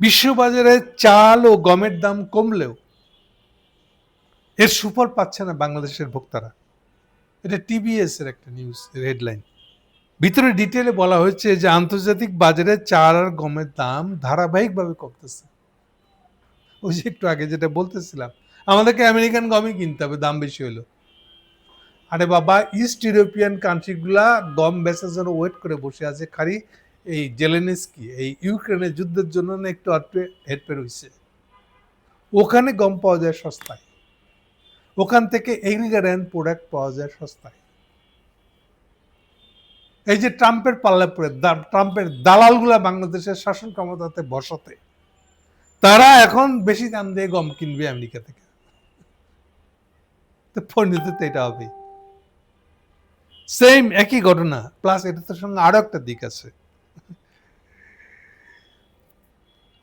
বিশ্ববাজারে চাল ও গমের দাম কমলেও এর সুফল পাচ্ছে না বাংলাদেশের ভোক্তারা। এটা টিবিএস এর একটা নিউজ হেডলাইন ভিতরে ডিটেলে বলা হয়েছে যে আন্তর্জাতিক বাজারে চাল আর গমের দাম ধারাবাহিকভাবে কমতেছে। ওই যে একটু আগে যেটা বলতেছিলাম, আমাদেরকে আমেরিকান গমই কিনতে হবে, দাম বেশি হলো আরে বাবা ইস্ট ইউরোপিয়ান কান্ট্রিগুলা গম বেচার জন্য ওয়েট করে বসে আছে খালি এই জেলেনেস্কি, এই ইউক্রেনের যুদ্ধের জন্য না একটু আটটু হেরফের হয়েছে ওখানে গম পাওয়া যায় সস্তায়। ওখান থেকে এগ্রিকালচার প্রোডাক্ট পাওয়া যায় সস্তায়। এই যে ট্রাম্পের পাল্লা দা- ট্রাম্পের দালালগুলা বাংলাদেশের শাসন ক্ষমতাতে বসাতে, তারা এখন বেশি দাম দিয়ে গম কিনবে আমেরিকা থেকে। তো পরিণতিতে এটা হবে সেম একই ঘটনা প্লাস এটার সঙ্গে আরও একটা দিক আছে।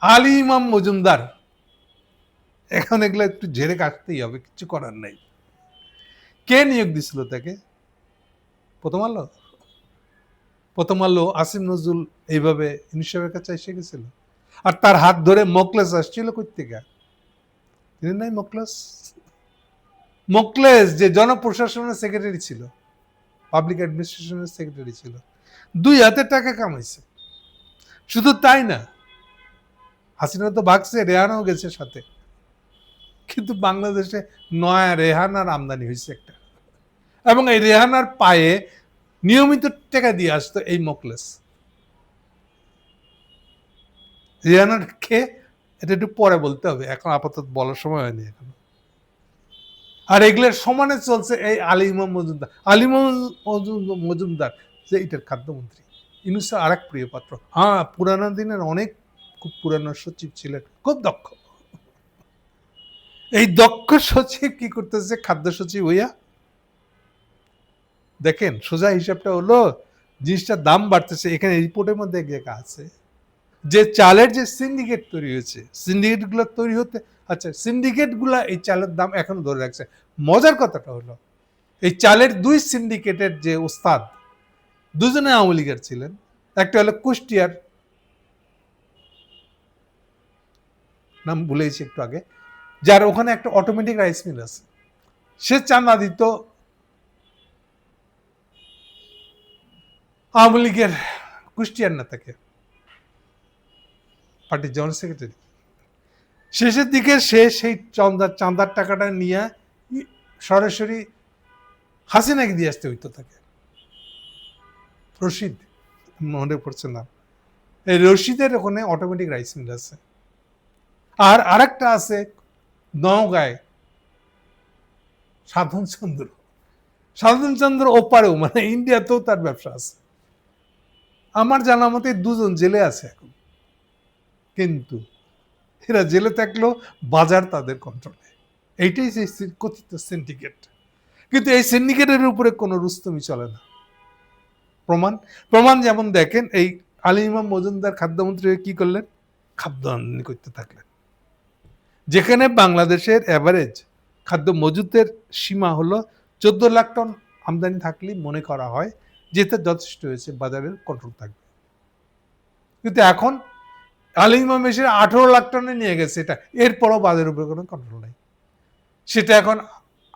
আলী ইমাম মজুমদার। এখন এগুলো একটু ঝেড়ে কাটতেই হবে, কিছু করার নাই। কে নিয়োগ দিছিল তাকে? প্রথম আলো? প্রথম আলো আসিম নজরুল এইভাবে ইউনিসেফের কাছে এসে গেছিল। আর তার হাত ধরে মকলেস আসছিল কই তিনি নাই মকলেস? মকলেস যে জনপ্রশাসনের সেক্রেটারি ছিল পাবলিক অ্যাডমিনিস্ট্রেশনের সেক্রেটারি ছিল, দুই হাতে টাকা কামাইছে। শুধু তাই না হাসিনা তো ভাগছে, রেহানাও গেছে সাথে। কিন্তু বাংলাদেশে নয়া রেহানার আমদানি হয়েছে একটা। এবং এই রেহানার পায়ে নিয়মিত টাকা দিয়ে আসতো এই মকলেস। রেহানার খেয়ে এটা একটু পরে বলতে হবে, এখন আপাতত বলার সময় হয়নি এখন। আর এগুলোর সমানে চলছে এই আলী ইমাম মজুমদার। আলী ইমাম মজুম- মজুমদার, যে এটার খাদ্যমন্ত্রী। ইনুসের আর এক প্রিয় পাত্র। হ্যাঁ পুরানো দিনের অনেক খুব পুরানো সচিব ছিলেন, খুব দক্ষ। এই দক্ষ সচিব কি করতেছে খাদ্য সচিব হইয়া? দেখেন, সোজা হিসাবটা হলো, জিনিসটার দাম বাড়তেছে, এখানে রিপোর্টের মধ্যে জায়গা আছে, যে চালের যে সিন্ডিকেট তৈরি হয়েছে সিন্ডিকেটগুলো তৈরি হতে আচ্ছা সিন্ডিকেটগুলা এই চালের দাম এখনও ধরে রাখছে। মজার কথাটা হলো, এই চালের দুই সিন্ডিকেটের যে ওস্তাদ, দুজনে আওয়ামী লীগের ছিলেন, একটা হলো কুষ্টিয়ার নাম ভুলেছি একটু আগে, যার ওখানে একটা অটোমেটিক রাইস মিল আছে। সে চান্দা দিত আওয়ামী লীগের কুষ্টিয়ার নেতাকে, পার্টির জেনারেল সেক্রেটারি শেষের দিকে সে সেই চান্দার চাঁদার টাকাটা নিয়ে সরাসরি হাসিনাকে দিয়ে আসতে হইতো তাকে। রশিদ, মনে পড়ছে না। এই রশিদের ওখানে অটোমেটিক রাইস মিল আছে। আর আরেকটা আছে নওগাঁয় সাধন চন্দ্র। সাধন চন্দ্র ওপারেও মানে ইন্ডিয়াতেও তার ব্যবসা আছে। আমার জানা মতে দুজন জেলে আছে এখন। কিন্তু এরা জেলে থাকলেও বাজার তাদের কন্ট্রোলে এইটাই সেই কথিত সিন্ডিকেট কিন্তু এই সিন্ডিকেটের উপরে কোনো রুস্তমি চলে না। প্রমাণ প্রমাণ যেমন দেখেন, এই আলী ইমাম মজুমদার খাদ্যমন্ত্রী কি করলেন? খাদ্য আমদানি করতে থাকলেন। যেখানে বাংলাদেশের অ্যাভারেজ খাদ্য মজুতের সীমা হলো চোদ্দ লাখ টন আমদানি থাকলে মনে করা হয় যেতে যথেষ্ট হয়েছে, বাজারের কন্ট্রোল থাকবে। কিন্তু এখন আলী ইমাম এসে আঠেরো লাখ টনে নিয়ে গেছে এটা, এরপরও বাজারের উপরে কোনো কন্ট্রোল নেই। সেটা এখন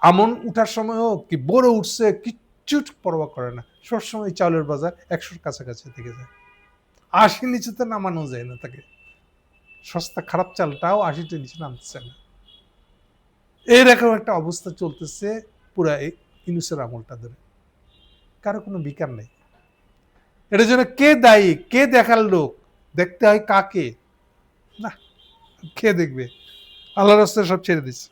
আমন উঠার সময় হোক কি বড় উঠছে, কিচ্ছু পরোয়া করে না। সবসময় চাউলের বাজার একশোর কাছাকাছি থেকে যায়। আশি নিচে তো নামানো যায় না তাকে। সস্তা খারাপ চালটাও আশিটা নিচে নামতেছে না। এইরকম একটা অবস্থা চলতেছে পুরা ইনুসের আমলটা ধরে। কারও কোনো বিকার নেই। এটার জন্য কে দায়ী, কে দেখার লোক, দেখতে হয় কাকে? না, কে দেখবে? আল্লাহ রাস্তায় সব ছেড়ে দিচ্ছে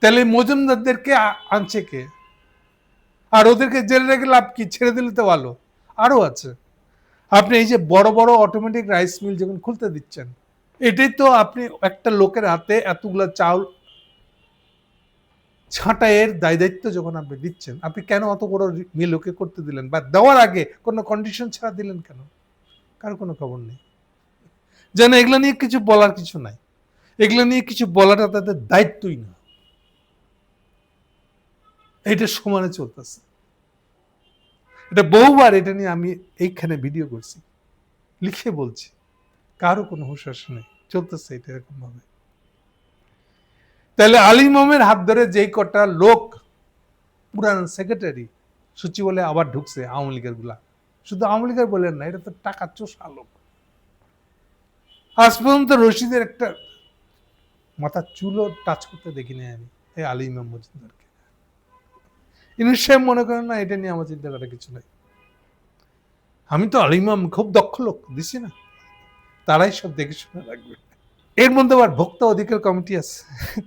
তাহলে মজুমদারদেরকে আনছে কে? আর ওদেরকে জেলে রেখে লাভ কি? ছেড়ে দিলে তো ভালো। আরও আছে। আপনি এই যে বড় বড় অটোমেটিক রাইস মিল যখন খুলতে দিচ্ছেন, এটাই তো আপনি একটা লোকের হাতে এতগুলা চাউল ছাঁটাইয়ের দায় দায়িত্ব যখন আপনি দিচ্ছেন, আপনি কেন অত বড় মিল ওকে করতে দিলেন বা দেওয়ার আগে কোনো কন্ডিশন ছাড়া দিলেন কেন? কারও কোনো খবর নেই। যেন এগুলো নিয়ে কিছু বলার কিছু নাই। এগুলো নিয়ে কিছু বলাটা তাদের দায়িত্বই না। এটা সমানে চলতেছে। এটা বহুবার এটা নিয়ে আমি এইখানে ভিডিও করছি। লিখে বলছি। কারও কোনো হুঁশ নেই। চলতেছে এটা এরকম ভাবে তাহলে আলিমামের হাত ধরে যেই কটা লোক পুরান সেক্রেটারি সচিব বলে আবার ঢুকছে আওয়ামী লীগেরগুলা। শুধু আওয়ামী লীগের বলেন না, এটা তো টাকা চোষা লোক। আজ পর্যন্ত রশিদের একটা মাথার চুলও টাচ করতে দেখিনি আমি, এই আলী ইমাম ইনুস সাহেব মনে করেন না, এটা নিয়ে আমার চিন্তা করার কিছু নাই। আমি তো আলিমাম খুব দক্ষ লোক দিছি না? তারাই সব দেখে শুনে রাখবে। এর মধ্যে আবার ভোক্তা অধিকার কমিটি আছে।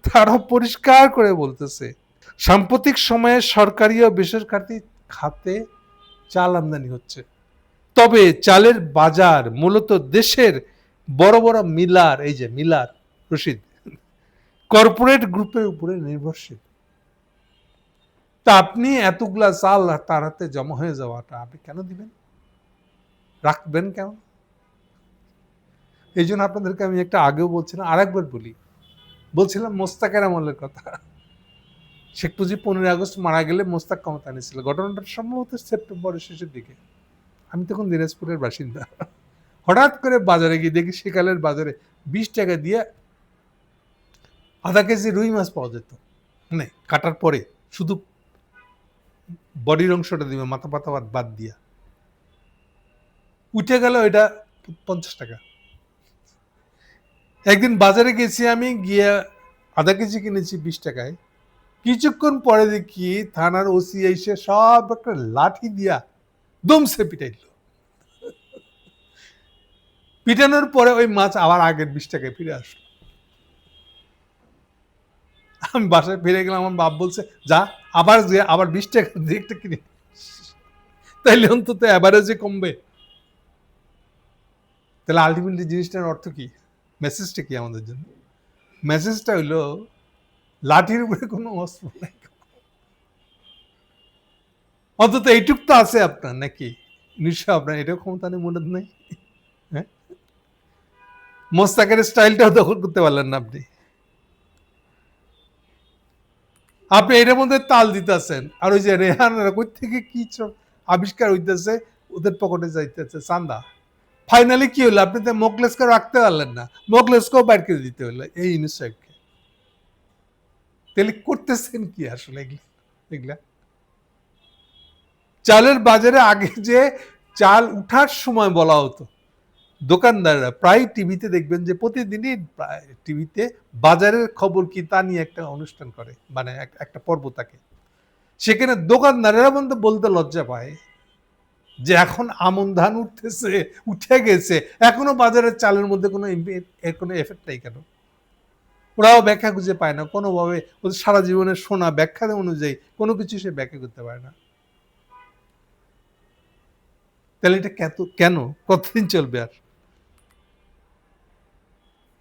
তারাও পরিষ্কার করে বলতেছে, সাম্প্রতিক সময়ে সরকারি ও বেসরকারি খাতে চাল আমদানি হচ্ছে। তবে চালের বাজার মূলত দেশের বড় বড় মিলার, এই যে মিলার, রশিদ, কর্পোরেট গ্রুপের উপরে নির্ভরশীল। তা আপনি এতগুলা চাল তার হাতে জমা হয়ে যাওয়াটা আপনি কেন দিবেন? রাখবেন কেন? এই জন্য আপনাদেরকে আমি একটা আগেও বলছিলাম, আরেকবার বলি। বলছিলাম মোস্তাকের আমলের কথা। শেখ মুজিব পনেরোই আগস্ট মারা গেলে মোস্তাক ক্ষমতা এনেছিল। ঘটনাটা সম্ভবত সেপ্টেম্বরের শেষের দিকে। আমি তখন দিনাজপুরের বাসিন্দা। হঠাৎ করে বাজারে গিয়ে দেখি সেকালের বাজারে বিশ টাকা দিয়ে আধা কেজি রুই মাছ পাওয়া যেত। মানে কাটার পরে শুধু বডির অংশটা দিবে, মাথা পাতা বাদ দিয়া। উঠে গেল এটা পঞ্চাশ টাকা। একদিন বাজারে গেছি আমি, গিয়ে আধা কেজি কিনেছি বিশ টাকায়। কিছুক্ষণ পরে দেখি থানার ওসি এসে সব একটা লাঠি দিয়া দমসে পিটাইল। পিটানোর পরে ওই মাছ আবার আগের বিশ টাকায় ফিরে আসলো। আমি বাসায় ফিরে গেলাম, আমার বাপ বলছে, যা, আবার যে, আবার বিশ টাকা দিয়ে একটা কিনে তাইলে অন্তত অ্যাভারেজে কমবে। তাহলে আলটিমেটলি জিনিসটার অর্থ কি? মেসেজটা কি আমাদের জন্য? মেসেজটা হইল, লাঠির উপরে কোনো অস্ত্র নাই। অন্তত এইটুক তো আছে আপনার, নাকি? নিশ্চয় আপনার এটাও ক্ষমতা নেই মনে নেই? হ্যাঁ? মোস্তাকের স্টাইলটাও দখল করতে পারলেন না আপনি। আপনি এটার মধ্যে তাল দিতেছেন। আর ওই যে রেহান কই থেকে কি আবিষ্কার হইতেছে, ওদের পকেটে যাইতেছে চান্দা। ফাইনালি কি হলো? আপনি তো মোকলেসকে রাখতে পারলেন না। মোকলেসকেও বাইর করে দিতে হলো, এই ইউনুস সাহেবকে। তাহলে করতেছেন কি আসলে এগুলা? চালের বাজারে আগে যে চাল উঠার সময় বলা হতো দোকানদাররা প্রায় টিভিতে দেখবেন যে প্রতিদিনই টিভিতে বাজারের খবর কি তা নিয়ে একটা অনুষ্ঠান করে মানে এক- একটা পর্ব থাকে। সেখানে দোকানদারেরা বলতে বলতে লজ্জা পায় যে এখন আমন ধান উঠতেছে, উঠে গেছে। এখনও বাজারের চালের মধ্যে কোনো এর কোনো এফেক্ট নেই কেন? ওরাও ব্যাখ্যা খুঁজে পায় না। কোনোভাবে ওদের সারা জীবনের শোনা ব্যাখ্যা অনুযায়ী কোনো কিছু সে ব্যাখ্যা করতে পারে না। তাহলে এটা কেন? কতদিন চলবে আর?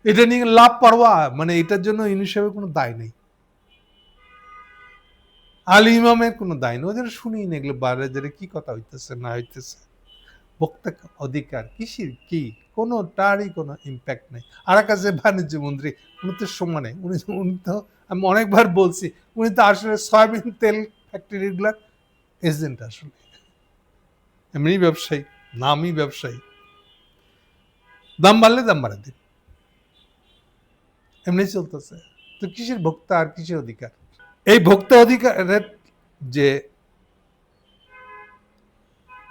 এটা নিয়ে লাভ পারবা মানে এটার জন্য ইউনিট সাহেবের কোনো দায় নেই। আলী ইমামের কোনো দায় নেই। ওদের শুনি এগুলো বাজারে কি কথা হইতেছে, না হইতেছে। বক্তা অধিকার কিসির কি? কোনো তারই কোনো ইম্প্যাক্ট নেই। আর কাছে বাণিজ্য মন্ত্রী, উনি তো সমানে, উনি উনি তো, আমি অনেকবার বলছি, উনি তো আসলে সয়াবিন তেল ফ্যাক্টরিগুলার এজেন্ট আসলে। এমনি ব্যবসায়ী, নামই ব্যবসায়ী। দাম বাড়লে দাম বাড়া দিন। এমনি চলতেছে। তো কিসের ভোক্তা আর কিসের অধিকার? এই ভোক্তা অধিকারের যে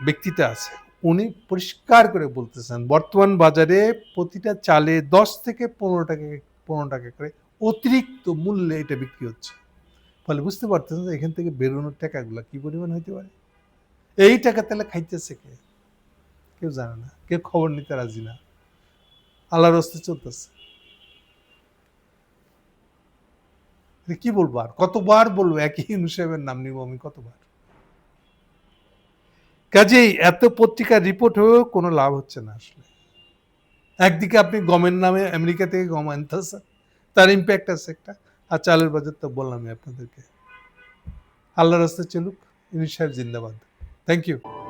ব্যক্তিটা আছে, উনি পরিষ্কার করে বলতেছেন, বর্তমান বাজারে প্রতিটা চালে দশ থেকে পনেরো টাকা পনেরো টাকা করে অতিরিক্ত মূল্যে এটা বিক্রি হচ্ছে। ফলে বুঝতে পারতেছেন এখান থেকে বেরোনোর টাকাগুলো কি পরিমাণ হইতে পারে? এই টাকা তাহলে খাইতেছে কে? কেউ জানে না, কেউ খবর নিতে রাজি না। আল্লাহর হস্তে চলতেছে এটা কি বলব আর? কতবার বলব? একই হিসাবের নাম নিব আমি কতবার? কাজেই এত পত্রিকার রিপোর্ট হয়েও কোনো লাভ হচ্ছে না আসলে। একদিকে আপনি গমের নামে আমেরিকা থেকে গম আনতেছেন তার ইম্প্যাক্ট আছে একটা। আর চালের বাজার তো বললামই আপনাদেরকে। আল্লাহ রাস্তায় চলুক ইউনিট সাহেব জিন্দাবাদ। Thank you